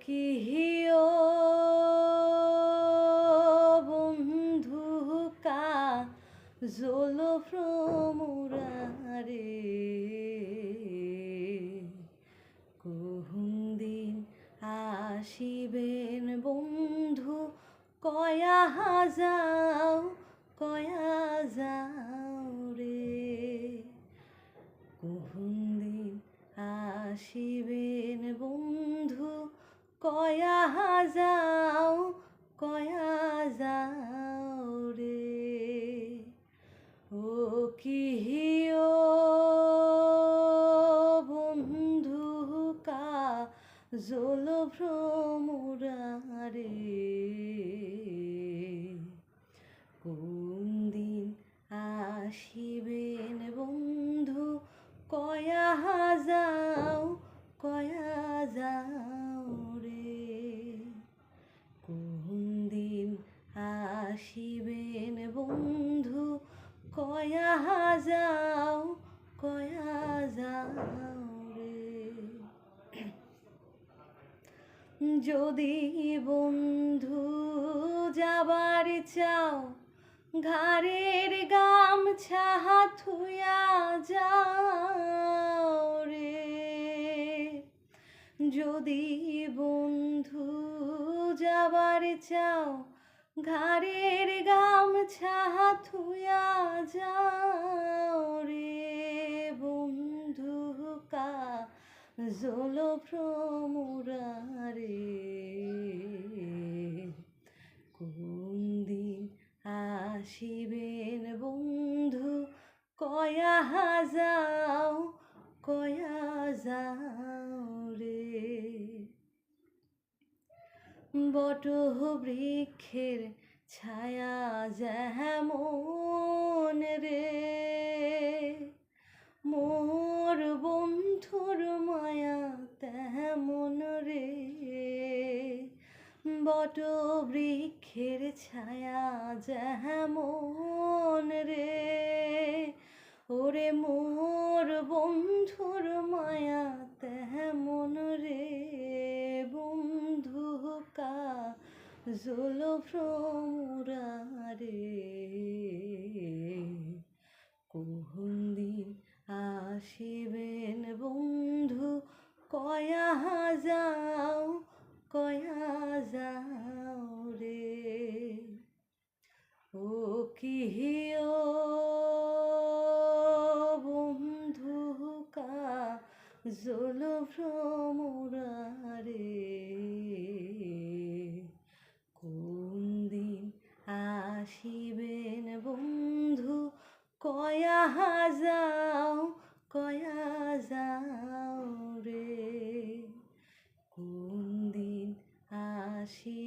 কিহিও বন্ধু কা জল ভ্রমরারে? কুহুম দিন আসিবেন বন্ধু, কয়া যাও কয়া যাও রে? কুহুম দিন বন্ধু কয়া যাও কয়া যাও রে। ও কিহিও বন্ধু কা জল ভ্রমরারে কোন দিন আসিবেন আসিবেন বন্ধু, কয়া যাও কয়া যাও রে। যদি বন্ধু যাবার চাও, ঘাড়ের গামছা থুয়া যাও রে। যদি বন্ধু যাবার চাও ঘাড়ের গামছা থুয়া যাও রে বন্ধু কা জল ভ্রমরারে। কোন দিন আসিবেন বন্ধু? কয়া যাও কয়া যাও রে বট বৃক্ষের ছায়া যেমন রে। মোর বন্ধুর মায়া তেমন রে। বট বৃক্ষের ছায়া যেমন রে। ওরে মোর জল ভ্রমরারে কোন দিন আসিবেন বন্ধু? কয়া যাও কয়া যাও রে। ও কিহিও বন্ধু কা জল আসিবেন